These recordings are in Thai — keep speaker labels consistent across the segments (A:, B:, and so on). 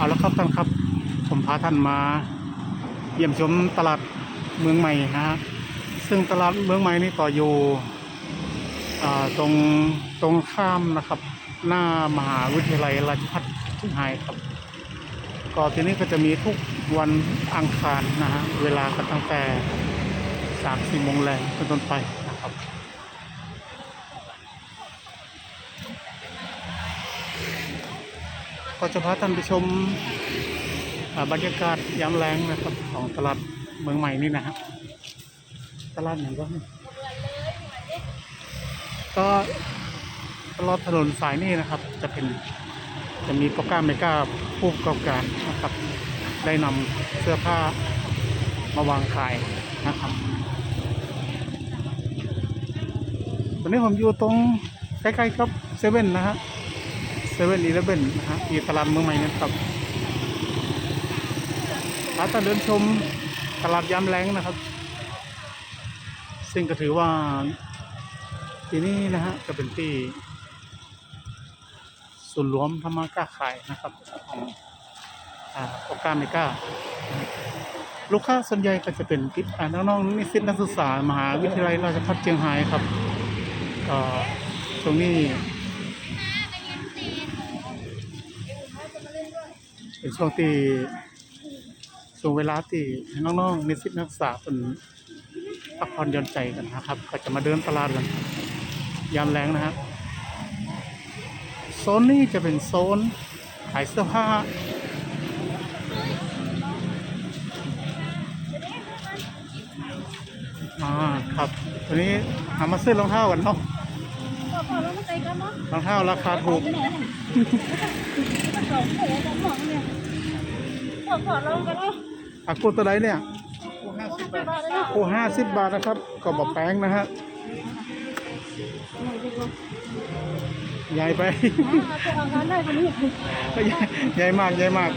A: เอาละครับท่านครับ ผมพาท่านมา เยี่ยมชมตลาดเมืองใหม่นะฮะซึ่งตลาดเมืองใหม่นี่ต่ออยู่ตรงตรงข้ามนะครับ หน้ามหาวิทยาลัยราชภัฏเชียงรายครับก็ที่นี้ก็จะมีทุกวันอังคารนะฮะเวลาก็ตั้งแต่สามสี่โมงแรงเป็นต้นไปนะครับ ก็จะพาท่านไปชมบรรยากาศยามแรงนะครับ ของตลาดเมืองใหม่นี่นะฮะตลาดอย่างก็ก็ตลอดถนนสายนี้นะครับ จะเป็นจะมีโปรแกรมเมกาผู้ประกอบการนะครับ ได้นำเสื้อผ้ามาวางขายนะครับตอนนี้ผมอยู่ตรงใกล้ๆกับเซเว่นนะฮะ เซเว่นอีเลฟเว่นนะฮะที่ตลาดเมืองใหม่นะครับพาท่านเดินชมตลาดยามแรงนะครับ ซึ่งก็ถือว่าที่นี่นะฮะจะเป็นที่ส่วนรวมธรรมาค้าขายนะครับของอ่าโอกาเมกาลูกค้าส่วนใหญ่ก็จะเป็นพิอ่าน้องๆนิสิตนักศึกษามหาวิทยาลัยราชภัฏเชียงรายครับก็ตรงนี้ เป็นช่วงที่ช่วงเวลาที่น้องๆนิสิตนักศึกษาเป็นพักผ่อนหย่อนใจกันนะครับ ก็จะมาเดินตลาดกันยามแรงนะครับโซนนี้จะเป็นโซนขายเสื้อผ้าอ่าครับวันนี้หามาซื้อรองเท้ากันเนาะ
B: พอพอแล้วมันใจกันเนาะ
A: รองเท้าราคาถูก
B: ไปไหนมันสองเสือสองหองเนี่ยพอพอลองกันเนาะ
A: อากูตัวไหนเนี่ย
B: ห้าสิบบาทเลยเนาะ
A: โอ้ห้าสิบบาทนะครับก็บอกแป้งนะฮะใหญ่ไป
B: จะเอางานได้คนนี้
A: ใหญ่ใหญ่มากใหญ่มาก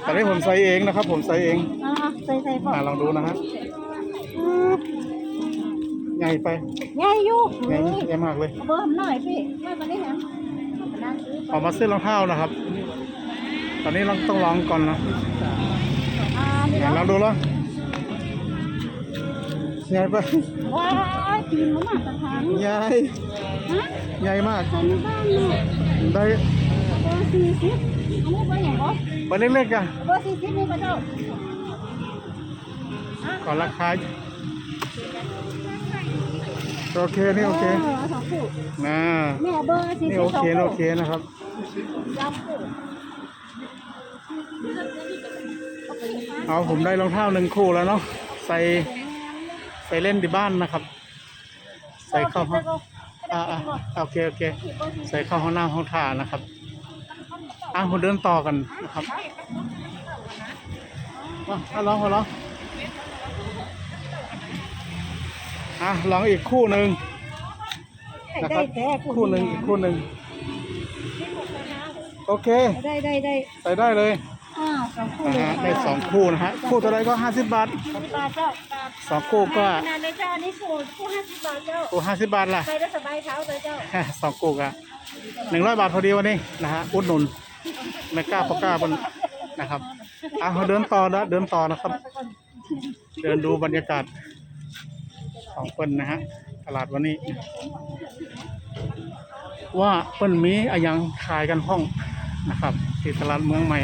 A: แต่นี้ผมใส่เองนะครับ ผมใส่เอง
B: อ่าใส่ใส่พอ
A: อ่าลองดูนะฮะใหญ่ไป
B: ใหญ่อยู่
A: ใหญ่ใหญ่มากเลย
B: เบอร์หน่อยพี่ไม่มาได้แฮมนั่งซื้อ
A: ออกมาซื้อรองเท้านะครับ ตอนนี้เราต้องลองก่อนนะ
B: อ่านี่
A: ไหนลอ
B: แล้
A: งดูแล้วใหญ่ไป
B: ว้ายปีนมาตรฐาน
A: ใหญ่
B: ฮะ
A: ใหญ่มาก
B: ใส่ในบ้านเนี่ย
A: ได้
B: เบอร์สี่สิบอันนี้เบอร์อย่างบ่
A: ไปเล็กๆอะ
B: เบอร์สี่สิบนี่มาเจ้า
A: ก่อนราคาโอเคนี่โอเคา
B: สองคู่
A: นะ
B: แม่เบอร์สี่
A: นี่
B: สิบ
A: โอ
B: สอง
A: เค
B: คู่
A: โอเคนะครับ
B: ยำคู่
A: เอาผมได้รองเท้าหนึ่งคู่แล้วเนาะใส่ใส่เล่นที่บ้านนะครับ ใส่เข้าห้องอ่าอ่าโอเคโอเค ใส่เข้าห้องน้ำห้องท่านะครับอะผมเดินต่อกันนะครับอะอะลองลองอะลองอีกคู่หนึ่งนะครับคู่หนึ่งอีกคู่หนึ่งโอเค
B: ได้ได้ได้
A: ใส่ได้เลย
B: อ้าวสองคู่
A: นะฮะได้สองคู่นะฮะคู่ตัวใดก็ห้าสิบบาท
B: ห้าสิบบาทเจ้า
A: สองคู่ก็
B: ขนาดในเจ้าอันนี้คู่คู่ห้าสิบบาทเจ้า
A: คู่ห้าสิบบาทล่ะ
B: ใส่ได้สบายเท้าเลยเจ้า
A: สองกูกะหนึ่งร้อยบาทพอดีวันนี้นะฮะอุดหนุนไม่กล้าปกล้าบนนะครับอะเราเดินต่อนะเดินต่อนะครับ เดินดูบรรยากาศของเปิ้นนะฮะตลาดวันนี้ ว่าเปิ้นมีอะไรยังขายกันห้องนะครับที่ตลาดเมืองใหม่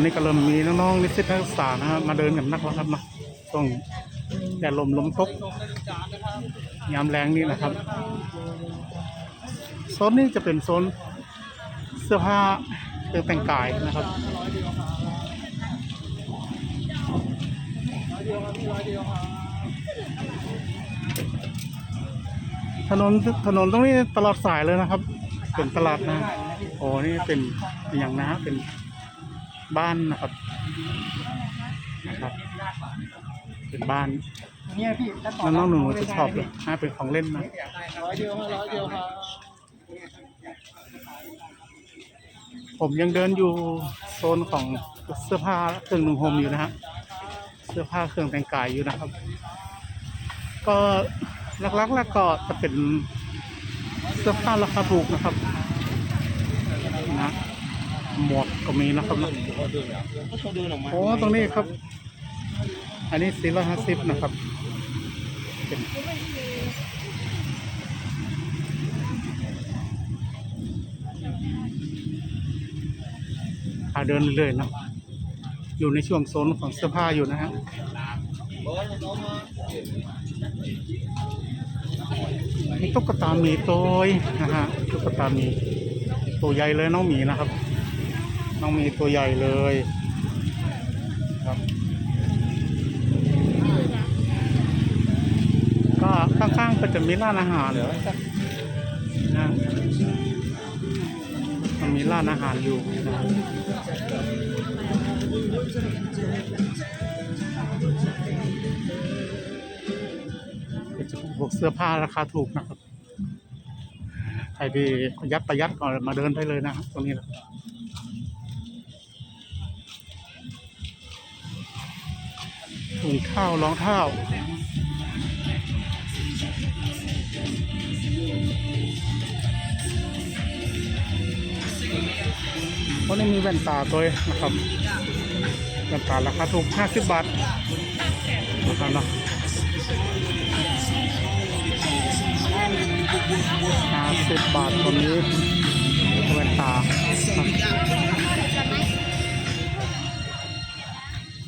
A: อนนี้ก็เริ่มมีน้องๆนิสิตนักศึกษานะฮะมาเดินกันนักแล้วครับเนาะช่วงแดดลมลมตกยามแรงนี่นะครับโซนนี้จะเป็นโซนเสื้อผ้าเครื่องแต่งกายนะครับถนนถนนตรงนี้ตลอดสายเลยนะครับ เป็นตลาดนะโอ้นี่เป็นอย่างนะเป็น บ้านนะครับนะครับเป็นบ้าน
C: เนี่ยพี่ถ้าต่อ
A: น้องๆหนูๆจะชอบเลยนะเป็นของเล่นนะ
C: ร้อยเดียวร้อยเดียวครับ
A: ผมยังเดินอยู่โซนของเสื้อผ้าเครื่องนุ่งห่มอยู่นะฮะเสื้อผ้าเครื่องแต่งกายอยู่นะครับ ก็หลักๆแล้วก็จะเป็นเสื้อผ้าราคาถูกนะครับนะ หมวกก็มีนะครับนะ
C: เขาเดินออกมา
A: โอ้ตรงนี้ครับ อันนี้สี่ร้อยห้าสิบนะครับเป็นพาเดินเรื่อยๆเนาะอยู่ในช่วงโซนของเสื้อผ้าอยู่นะฮะมีตุ๊กตาหมีตัวนะฮะตุ๊กตาหมีตัวใหญ่เลยน้องหมีนะครับ น้องมีตัวใหญ่เลยครับก็ข้างๆก็จะมีร้านอาหารนะมันมีร้านอาหารอยู่นะก็จะพวกเสื้อผ้าราคาถูกนะครับใครที่ประหยัดประหยัดก่อนมาเดินได้เลยนะครับตรงนี้นะ ถุงข้าวรองเท้าเพราะนี่มีแว่นตาตัวนะครับแว่นตาราคาถูก 50 บาทนะครับเนาะห้าสิบบาทตรงนี้แว่นตา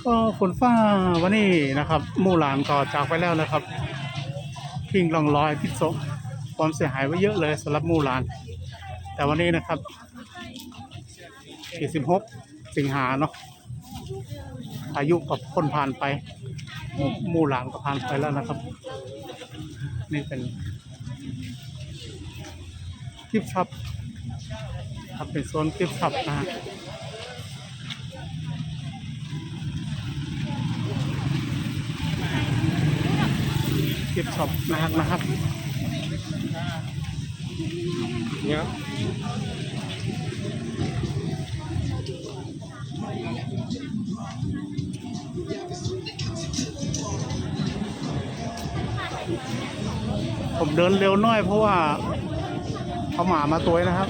A: ก็ฝนฟ้าวันนี้นะครับมู่หลานก็จากไปแล้วนะครับทิ้งร่องรอยพิษสงความเสียหายไว้เยอะเลยสำหรับมู่หลาน แต่วันนี้นะครับที่16สิงหาเนาะอายุกับคนผ่านไปมู่หมู่หลานก็ผ่านไปแล้วนะครับ นี่เป็นกิฟต์ช็อปครับเป็นโซนกิฟต์ช็อปนะ ฮะกิฟต์ช็อปนะครับนะครับ
C: เนี่ย
A: ผมเดินเร็วหน้อยเพราะว่าเขาหมามาตัวนะครับ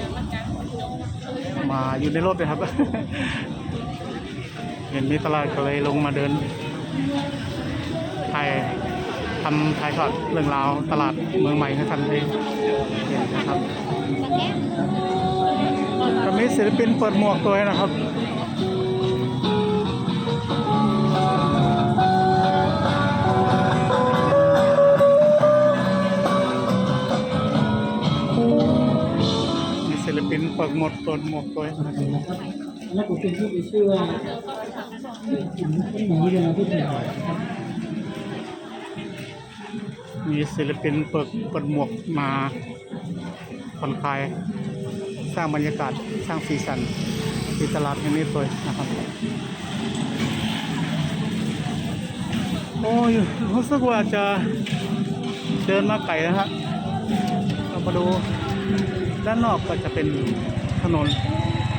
A: หมาอยู่ในรถเลยครับ เห็นมีตลาดก็เลยลงมาเดินถ่าย ทำถ่ายทอดเรื่องราวตลาดเมืองใหม่ให้ทันเองเห็นนะครับก็มีศิลปินเปิดหมวกตัวนะครับมีศิลปินเปิดหมดเปิดหมวกตัวนะครับ
C: แล้วผมเป็นที่ไปชื่อว่าถึงต้นไม้เวลาที่ถึง
A: มีศิลปินเปิดเปิดหมวกมาผ่อนคลาย สร้างบรรยากาศสร้างสีสันที่ตลาดแห่งนี้ตัวนะครับ โอ้ยรู้สึกว่าจะเดินมาไกลนะฮะเรามาดูด้านนอกก็จะเป็นถนน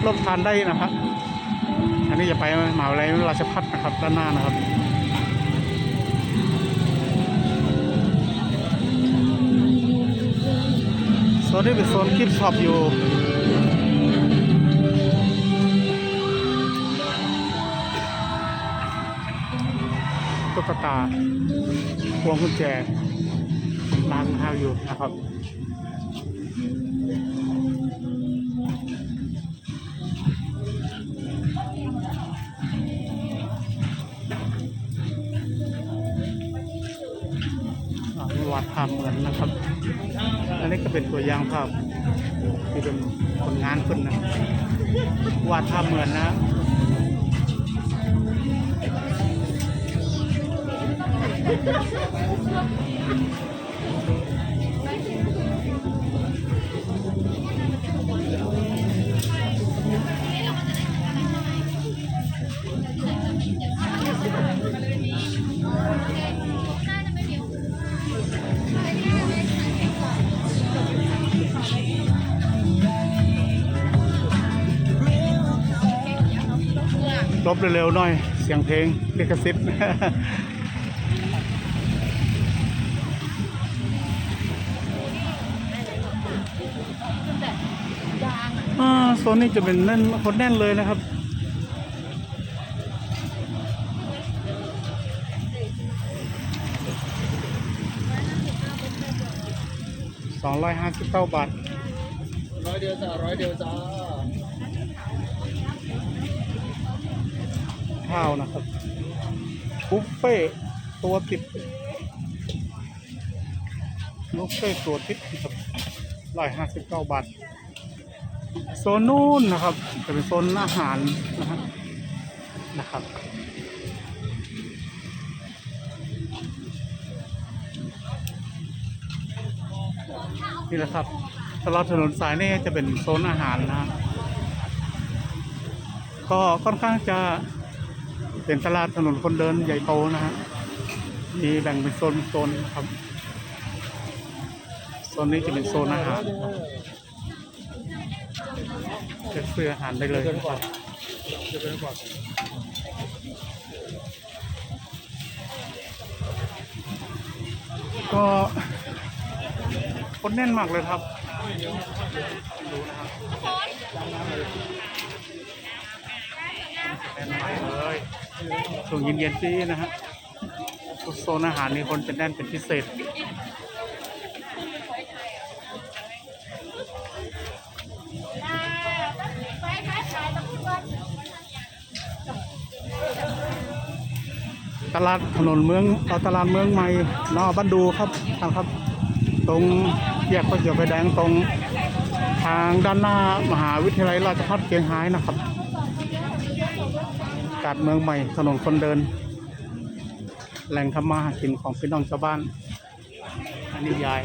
A: ลบทานได้นะครับ อันนี้จะไปมหาวิทยาลัยราชพัฒนะครับด้านหน้านะครับ นนี้เป็นโซนกิปช็อปอยู่ตุ๊กตาพวงกุญแจร้านข้าวอยู่นะครับ วาดภาพเหมือนนะครับ อันนี้ก็เป็นตัวอย่างภาพที่เป็นผลงานคนนะวาดภาพเหมือนนะ ลบเร็วๆหน่อย เสียงเพลงเรียกกระซิบโซนนี้จะเป็นแน่นคนแน่นเลยนะครับสองร้อยห้าสิบเก้าบาท
C: ร้อยเดียวจ้าร้อยเดียวจ้า
A: ข้าวนะครับบุฟเฟ่ตัวติดบุฟเฟ่ตัวติดนะครับร้อยห้าสิบเก้าบาทโซนนู้นนะครับจะเป็นโซนอาหารนะครับนะครับนี่แหละครับตลอดถนนสายนี่จะเป็นโซนอาหารนะครับก็ค่อนข้างจะ เป็นตลาดถนนคนเดินใหญ่โตนะฮะมีแบ่งเป็นโซนโซนครับโซนนี้จะเป็นโซนอาหารครับเลือกซื้ออาหารได้เลยนะครับก็คนแน่นมากเลยครับดูนะครับ ช่วงเย็นๆที่นะฮะโซนอาหารนี่คนจะแน่นเป็นพิเศษ
B: ต
A: ลาดถนนเมืองเอาตลาดเมืองใหม่นอบ้านดูครับทางครับ ตรงแยกพระเขียวไฟแดงตรงทางด้านหน้ามหาวิทยาลัยราชภัฏเชียงรายนะครับ กาดเมืองใหม่ถนนคนเดิน แหล่งทำมาหากินของพี่น้องชาวบ้าน อันนี้ยาย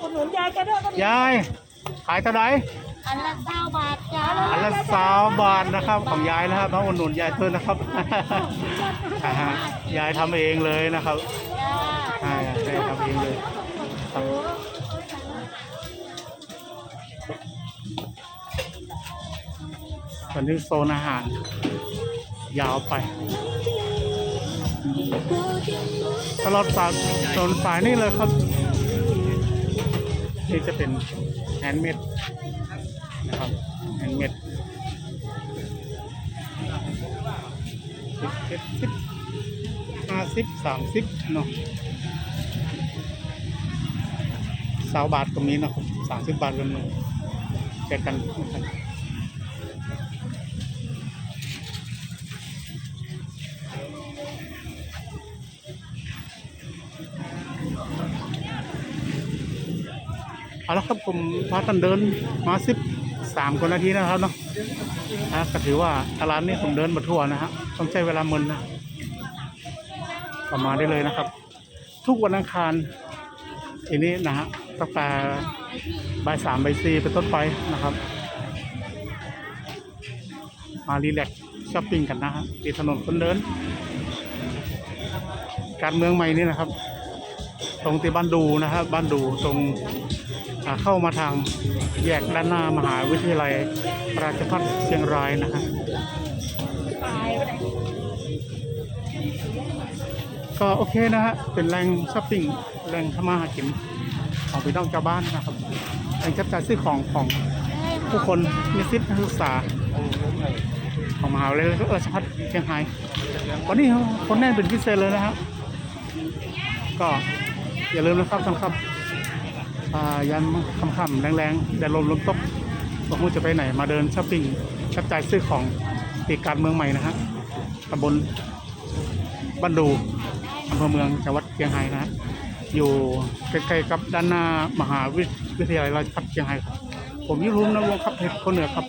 B: อุดหนุนยายแกด้วยก็มี
A: ยาย ขายเท่าไหร่
B: อันละเก้าบาทจ้า
A: อันละสาวบาทนะครับของยายนะครับน้องอุดหนุนยายเพิ่นนะครับอ่าฮะยายทำเองเลยนะครับ
B: จ้า
A: อ่าได้ทำเองเลยครับตอนนี้โซนอาหาร ยาวไป ตลอดสายโซนสายนี่เลยครับ นี่จะเป็นแฮนด์เมดนะครับแฮนด์เมดสิบเจ็ดสิบห้าสิบสามสิบเนาะสาวบาทตรงนี้เนาะสามสิบบาทกันหนึ่งแจกกันนะครับ เอาละครับผมพาท่านเดินมาสิบสามกว่านาทีนะครับเนาะนะก็ถือว่าตลาดนี้ผมเดินมาทั่วนะฮะต้องใช้เวลามึนนะก็มาได้เลยนะครับ ทุกวันอังคารทีนี้นะฮะตั้งแต่บ่ายสามบ่ายสี่เป็นต้นไปนะครับ มารีแลกช้อปปิ้งกันนะฮะที่ถนนคนเดิน การเมืองใหม่นี่นะครับ ตรงที่บ้านดูนะครับบ้านดูตรงเข้ามาทางแยกด้านหน้ามหาวิทยาลัยราชภัฏเชียงรายนะครับก็โอเคนะฮะเป็นแหล่งช้อปปิ้งแหล่งทำมาหากินของพี่น้องชาวบ้านนะครับแหล่งจับจ่ายซื้อของของผู้คนนิสิตนักศึกษาของมหาวิทยาลัยราชภัฏเชียงรายวันนี้คนแน่นเป็นพิเศษเลยนะครับ ก็อย่าลืมนะครับท่านครับยันค่ำๆแรงๆแดดลมลมตกบอกว่าจะไปไหนมาเดินช้อปปิ้งจับจ่ายซื้อของตีการเมืองใหม่นะฮะตำบลบ้านดูอำเภอเมืองจังหวัดเชียงรายนะฮะอยู่ใกล้ๆกับด้านหน้ามหาวิทยาลัยราชภัฏเชียงรายครับผมยุรุมนะวงครับเพชรคนเหนือครับ